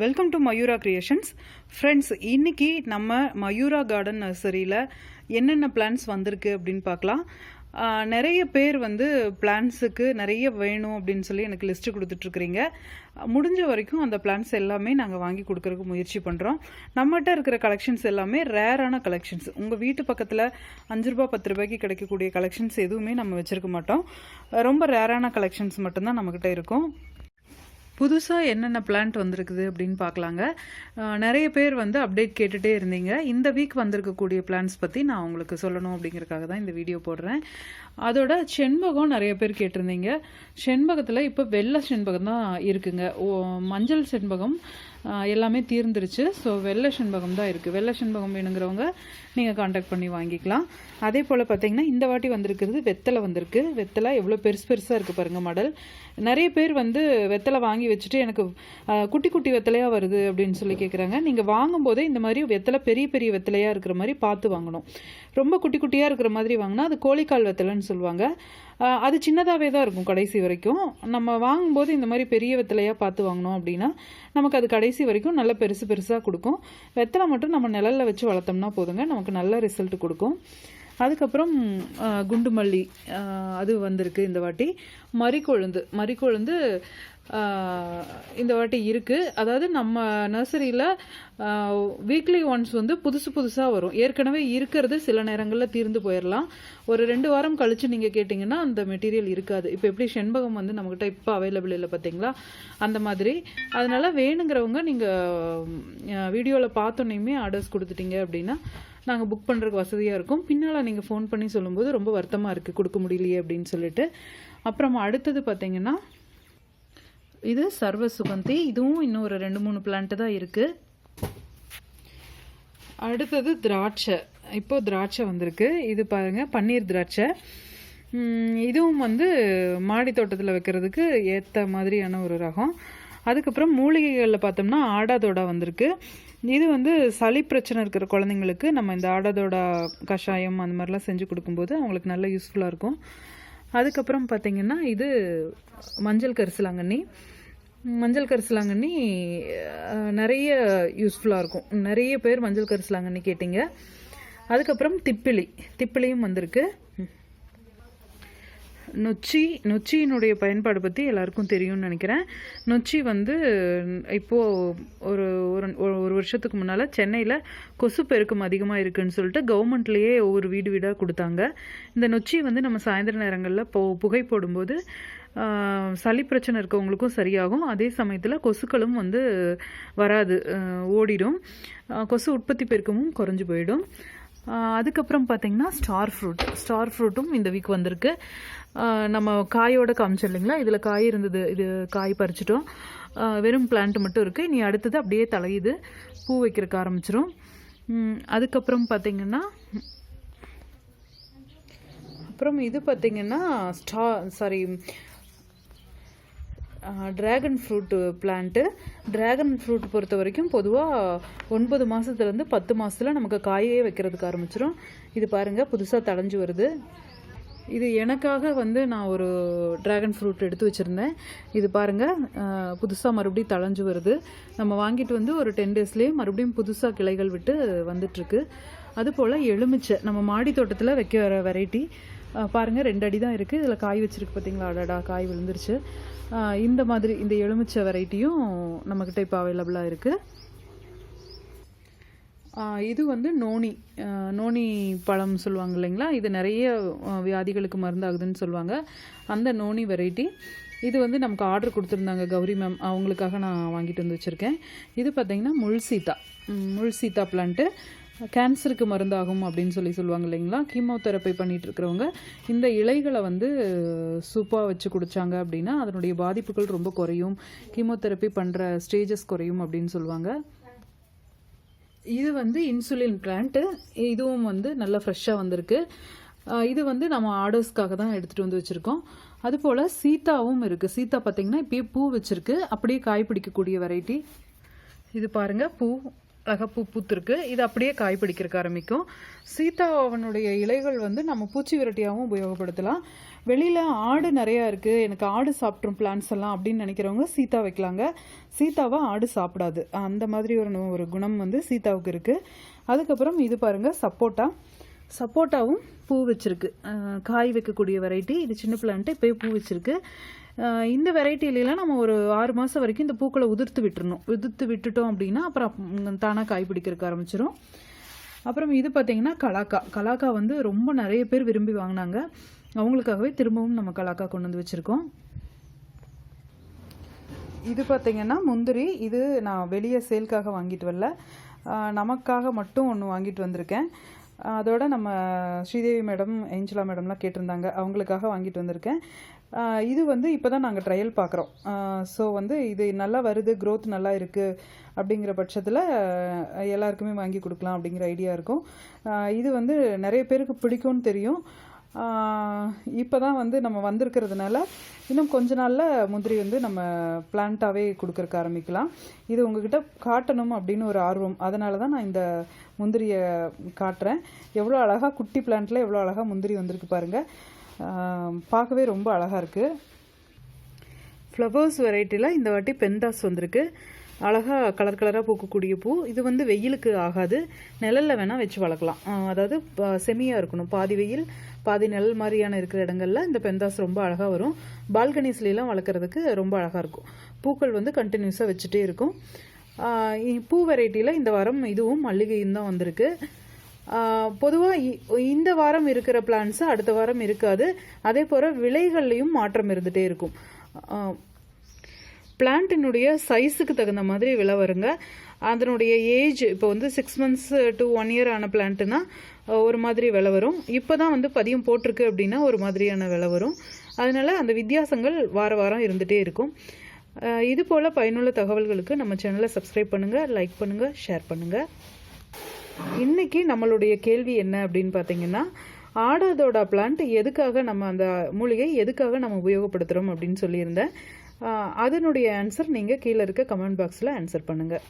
Welcome to Mayura creations friends இன்னைக்கு நம்ம Mayura garden நர்சரியில் என்னென்ன பிளான்ஸ் வந்திருக்கு அப்படின்னு பார்க்கலாம். நிறைய பேர் வந்து பிளான்ஸுக்கு நிறைய வேணும் அப்படின்னு சொல்லி எனக்கு லிஸ்ட்டு கொடுத்துட்ருக்குறீங்க. முடிஞ்ச வரைக்கும் அந்த பிளான்ஸ் எல்லாமே நாங்கள் வாங்கி கொடுக்குறதுக்கு முயற்சி பண்ணுறோம் நம்மகிட்ட இருக்கிற கலெக்ஷன்ஸ் எல்லாமே ரேரான கலெக்ஷன்ஸ் உங்கள் வீட்டு பக்கத்தில் அஞ்சு ரூபா பத்து ரூபாய்க்கு கிடைக்கக்கூடிய கலெக்ஷன்ஸ் எதுவுமே நம்ம வச்சுருக்க மாட்டோம். ரொம்ப ரேரான கலெக்ஷன்ஸ் மட்டும்தான் நம்மக்கிட்ட இருக்கும். புதுசாக என்னென்ன பிளான்ட் வந்திருக்குது அப்படின்னு பார்க்கலாங்க. நிறைய பேர் வந்து அப்டேட் கேட்டுகிட்டே இருந்தீங்க. இந்த வீக் வந்திருக்கக்கூடிய பிளான்ஸ் பற்றி நான் உங்களுக்கு சொல்லணும் அப்படிங்கிறக்காக தான் இந்த வீடியோ போடுறேன். அதோட செண்பகம் நிறைய பேர் கேட்டிருந்தீங்க. செண்பகத்தில் இப்போ வெள்ளை செண்பகம் தான் இருக்குங்க. ஓ மஞ்சள் செண்பகம் எல்லாமே தீர்ந்துருச்சு. ஸோ வெள்ளை செண்பகம் தான் இருக்குது வெள்ளை செண்பகம் வேணுங்கிறவங்க நீங்கள் காண்டாக்ட் பண்ணி வாங்கிக்கலாம். அதே போல் பார்த்தீங்கன்னா இந்த வாட்டி வந்திருக்கிறது வெத்தலை வந்திருக்கு. வெத்தலை எவ்வளோ பெருசு பெருசாக இருக்குது பாருங்கள் மாடல். நிறைய பேர் வந்து வெத்தலை வாங்கி வச்சுட்டு எனக்கு குட்டி குட்டி வெத்தலையாக வருது அப்படின்னு சொல்லி கேட்குறாங்க நீங்கள் வாங்கும்போதே இந்த மாதிரி வெத்தலை பெரிய பெரிய வெத்தலையாக இருக்கிற மாதிரி பார்த்து வாங்கணும். ரொம்ப குட்டி குட்டியாக இருக்கிற மாதிரி வாங்கினா அது கோழிக்கால் வெத்தலைன்னு சொல்லுவாங்க. அது சின்னதாகவே தான் இருக்கும் கடைசி வரைக்கும். நம்ம வாங்கும்போது இந்த மாதிரி பெரிய வெத்தலையாக பார்த்து வாங்கினோம் அப்படின்னா நமக்கு அது கடைசி வரைக்கும் நல்ல பெருசு பெருசாக கொடுக்கும். வெத்தலை மட்டும் நம்ம நிழலில் வச்சு வளர்த்தோம்னா போதுங்க நமக்கு நல்ல ரிசல்ட் கொடுக்கும். அதுக்கப்புறம் குண்டு மல்லி அது வந்திருக்கு இந்த வாட்டி. மறிக்கொழுந்து மறிக்கொழுந்து இந்த வாட்டி இருக்குது அதாவது நம்ம நர்சரியில் வீக்லி ஒன்ஸ் வந்து புதுசு புதுசாக வரும். ஏற்கனவே இருக்கிறது சில நேரங்களில் தீர்ந்து போயிடலாம் ஒரு ரெண்டு வாரம் கழித்து நீங்கள் கேட்டிங்கன்னா அந்த மெட்டீரியல் இருக்காது. இப்போ எப்படி செண்பகம் வந்து நம்மக்கிட்ட இப்போ அவைலபிள் இல்லை பார்த்தீங்களா அந்த மாதிரி. அதனால் வேணுங்கிறவங்க நீங்கள் வீடியோவில் பார்த்தோன்னே ஆர்டர்ஸ் கொடுத்துட்டீங்க அப்படின்னா நாங்கள் புக் பண்ணுறதுக்கு வசதியாக இருக்கும். பின்னால் நீங்கள் ஃபோன் பண்ணி சொல்லும்போது ரொம்ப வருத்தமாக இருக்குது கொடுக்க முடியலையே அப்படின்னு சொல்லிட்டு. அப்புறமா அடுத்தது பார்த்தீங்கன்னா இது சர்வ சுகந்தி இதுவும் இன்னும் ஒரு ரெண்டு மூணு பிளான்ட்டு தான் இருக்குது அடுத்தது திராட்சை. இப்போ திராட்சை வந்திருக்கு. இது பாருங்க பன்னீர் திராட்சை. இதுவும் வந்து மாடி தோட்டத்தில் வைக்கிறதுக்கு ஏற்ற மாதிரியான ஒரு ரகம். அதுக்கப்புறம் மூலிகைகளில் பார்த்தோம்னா ஆடாதோடா வந்திருக்கு. இது வந்து சளி பிரச்சனை இருக்கிற குழந்தைங்களுக்கு நம்ம இந்த ஆடாதோடா கஷாயம் அந்த மாதிரிலாம் செஞ்சு கொடுக்கும்போது அவங்களுக்கு நல்ல யூஸ்ஃபுல்லாக இருக்கும். அதுக்கப்புறம் பார்த்தீங்கன்னா இது மஞ்சள் கரிசலாங்கண்ணி. மஞ்சள் கரிசலாங்கண்ணி நிறைய யூஸ்ஃபுல்லாக இருக்கும். நிறைய பேர் மஞ்சள் கரிசலாங்கண்ணி கேட்டிங்க. அதுக்கப்புறம் திப்பிலி திப்பிலியும் வந்திருக்கு. நொச்சி நொச்சியினுடைய பயன்பாடு பற்றி எல்லாருக்கும் தெரியும்னு நினைக்கிறேன். நொச்சி வந்து இப்போது ஒரு ஒரு ஒரு- வருஷத்துக்கு முன்னால் சென்னையில் கொசு பெருக்கம் அதிகமாக இருக்குன்னு சொல்லிட்டு கவர்மெண்ட்லேயே ஒவ்வொரு வீடு வீடாக கொடுத்தாங்க. இந்த நொச்சி வந்து நம்ம சாயந்தர நேரங்களில் போ புகை போடும்போது சளி பிரச்சனை இருக்கவங்களுக்கும் சரியாகும். அதே சமயத்தில் கொசுக்களும் வந்து வராது ஓடிடும் கொசு உற்பத்தி பெருக்கமும் குறைஞ்சு போயிடும். அதுக்கப்புறம் பார்த்தீங்கன்னா ஸ்டார் ஃப்ரூட் ஸ்டார் ஃப்ரூட்டும் இந்த வீக் வந்திருக்கு. நம்ம காயோட காமிச்சோம் இல்லைங்களா? இதில் காய் இருந்தது இது காய் பறிச்சிட்டோம். வெறும் பிளான்ட் மட்டும் இருக்குது இனி அடுத்தது அப்படியே தலையுது. பூ வைக்கிறதுக்கு ஆரம்பிச்சிரும். அதுக்கப்புறம் பார்த்தீங்கன்னா அப்புறம் இது பார்த்தீங்கன்னா ஸ்டா sorry dragon fruit plant dragon fruit பொறுத்த வரைக்கும் பொதுவாக ஒன்பது மாதத்துலேருந்து பத்து மாதத்துல நமக்கு காயே வைக்கிறதுக்கு ஆரம்பிச்சிடும் இது பாருங்கள் புதுசாக தளைஞ்சு வருது. இது எனக்காக வந்து நான் ஒரு ட்ராகன் ஃப்ரூட் எடுத்து வச்சுருந்தேன். இது பாருங்கள் புதுசாக மறுபடியும் தளைஞ்சு வருது. நம்ம வாங்கிட்டு வந்து ஒரு டென் டேஸ்லேயே மறுபடியும் புதுசாக கிளைகள் விட்டு வந்துட்டுருக்கு அதுபோல் எலுமிச்சை நம்ம மாடி தோட்டத்தில் வைக்கிற வெரைட்டி பாருங்கள் ரெண்டு அடி தான் இருக்குது இதில் காய் வச்சிருக்கு பார்த்தீங்களா அடடா காய் விழுந்துருச்சு. இந்த மாதிரி இந்த எலுமிச்சை வெரைட்டியும் நம்மக்கிட்ட இப்போ அவைலபிளாக இருக்குது இது வந்து நோனி. நோனி பழம் சொல்லுவாங்க இல்லைங்களா? இது நிறைய வியாதிகளுக்கு மருந்தாகுதுன்னு சொல்லுவாங்க. அந்த நோனி வெரைட்டி. இது வந்து நமக்கு ஆர்டர் கொடுத்துருந்தாங்க கௌரி மேம் அவங்களுக்காக நான் வாங்கிட்டு வந்து வச்சுருக்கேன். இது பார்த்தீங்கன்னா முள் சீதா முள் சீதா பிளான்ட்டு கேன்சருக்கு மருந்தாகும் அப்படின்னு சொல்லி சொல்லுவாங்க இல்லைங்களா? கீமோதெரப்பி பண்ணிட்டு இருக்கிறவங்க இந்த இலைகளை வந்து சூப்பாக வச்சு குடித்தாங்க அப்படின்னா அதனுடைய பாதிப்புகள் ரொம்ப குறையும். கீமோதெரப்பி பண்ணுற ஸ்டேஜஸ் குறையும் அப்படின்னு சொல்லுவாங்க. இது வந்து இன்சுலின் பிளான்ட்டு இதுவும் வந்து நல்லா ஃப்ரெஷ்ஷாக வந்திருக்கு. இது வந்து நம்ம ஆர்டர்ஸ்க்காக தான் எடுத்துகிட்டு வந்து வச்சுருக்கோம். அதுபோல் சீதாவும் இருக்குது சீதா பார்த்தீங்கன்னா இப்போயே பூ வச்சுருக்கு. அப்படியே காய் பிடிக்கக்கூடிய வெரைட்டி. இது பாருங்கள் பூ. அழகாக பூ பூத்துருக்கு. இது அப்படியே காய் பிடிக்கிறக்க ஆரம்பிக்கும் சீதாவனுடைய இலைகள் வந்து நம்ம பூச்சி விரட்டியாகவும் உபயோகப்படுத்தலாம். வெளியில் ஆடு நிறையா இருக்குது எனக்கு ஆடு சாப்பிட்ரும் பிளான்ஸ் எல்லாம் அப்படின்னு நினைக்கிறவங்க சீதா வைக்கலாங்க. சீதாவை ஆடு சாப்பிடாது. அந்த மாதிரி ஒரு ஒரு குணம் வந்து சீதாவுக்கு இருக்குது அதுக்கப்புறம் இது பாருங்கள் சப்போட்டா. சப்போட்டாவும் பூ வச்சுருக்கு. காய் வைக்கக்கூடிய வெரைட்டி இது சின்ன பிளான்ட்டு இப்போயே பூ வச்சுருக்கு. இந்த வெரைட்டிலாம் நம்ம ஒரு ஆறு மாதம் வரைக்கும் இந்த பூக்களை உதிர்த்து விட்டுறணும். உதிர்த்து விட்டுட்டோம் அப்படின்னா அப்புறம் தானாக காய் பிடிக்கிறதுக்கு ஆரம்பிச்சிடும் அப்புறம் இது பார்த்தீங்கன்னா கலாக்கா. கலாக்கா வந்து ரொம்ப நிறைய பேர் விரும்பி வாங்கினாங்க. அவங்களுக்காகவே திரும்பவும் நம்ம கலாக்கா கொண்டு வந்து வச்சுருக்கோம். இது பார்த்தீங்கன்னா முந்திரி. இது நான் வெளியே சேல்க்காக வாங்கிட்டு வரல. நமக்காக மட்டும் ஒன்று வாங்கிட்டு வந்திருக்கேன். அதோட நம்ம ஸ்ரீதேவி மேடம் ஏஞ்சலா மேடம்லாம் கேட்டிருந்தாங்க. அவங்களுக்காக வாங்கிட்டு வந்திருக்கேன். இது வந்து இப்போ தான் நாங்கள் ட்ரையல் பார்க்குறோம் ஸோ வந்து இது நல்லா வருது க்ரோத் நல்லா இருக்குது அப்படிங்கிற பட்சத்தில் எல்லாருக்குமே வாங்கி கொடுக்கலாம் அப்படிங்கிற ஐடியா இருக்கும். இது வந்து நிறைய பேருக்கு பிடிக்கும்னு தெரியும். இப்போ தான் வந்து நம்ம வந்திருக்கிறதுனால இன்னும் கொஞ்ச நாளில் முந்திரி வந்து நம்ம பிளான்ட்டாகவே கொடுக்கறக்கு ஆரம்பிக்கலாம். இது உங்ககிட்ட காட்டணும் அப்படின்னு ஒரு ஆர்வம். அதனால தான் நான் இந்த முந்திரியை காட்டுறேன். எவ்வளோ அழகாக குட்டி பிளான்ட்டில் எவ்வளோ அழகாக முந்திரி வந்திருக்கு பாருங்கள் பார்க்கவே ரொம்ப அழகாக இருக்குது ஃப்ளவர்ஸ் வெரைட்டியில் இந்த வாட்டி பெந்தாஸ் வந்திருக்கு. அழகாக கலர் கலராக பூக்கக்கூடிய பூ. இது வந்து வெயிலுக்கு ஆகாது. நிழலில் வேணால் வச்சு வளர்க்கலாம். அதாவது செமியாக இருக்கணும். பாதி வெயில் பாதி நிழல் மாதிரியான இருக்கிற இடங்கள்ல இந்த பெந்தாஸ் ரொம்ப அழகாக வரும். பால்கனிஸ்லாம் வளர்க்குறதுக்கு ரொம்ப அழகாக இருக்கும். பூக்கள் வந்து கண்டினியூஸாக வச்சுட்டே இருக்கும். பூ வெரைட்டியில் இந்த வாரம் இதுவும் மல்லிகையும் தான் வந்திருக்கு. பொதுவாக இந்த வாரம் இருக்கிற பிளான்ஸ் அடுத்த வாரம் இருக்காது. அதே போல் விலைகள்லையும் மாற்றம் இருந்துகிட்டே இருக்கும். பிளான்ட்டினுடைய சைஸுக்கு தகுந்த மாதிரி விலை வருங்க. அதனுடைய ஏஜ் இப்போ வந்து six months to one year ஆன பிளான்ட்டுனா ஒரு மாதிரி விலை வரும். இப்போ தான் வந்து பதியம் போட்டிருக்கு அப்படின்னா ஒரு மாதிரியான விலை வரும். அதனால அந்த வித்தியாசங்கள் வார வாரம் இருந்துகிட்டே இருக்கும். இது போல் பயனுள்ள தகவல்களுக்கு நம்ம சேனலை சப்ஸ்கிரைப் பண்ணுங்கள் லைக் பண்ணுங்கள் ஷேர் பண்ணுங்கள் இன்னைக்கு நம்மளுடைய கேள்வி என்ன அப்படின்னு பார்த்தீங்கன்னா ஆடாதோட பிளான்ட் எதுக்காக நம்ம அந்த மூலிகை எதுக்காக நம்ம உபயோகப்படுத்துகிறோம் அப்படின்னு சொல்லியிருந்தேன். அதனுடைய ஆன்சர் நீங்கள் கீழே இருக்க கமெண்ட் பாக்ஸில் ஆன்சர் பண்ணுங்கள்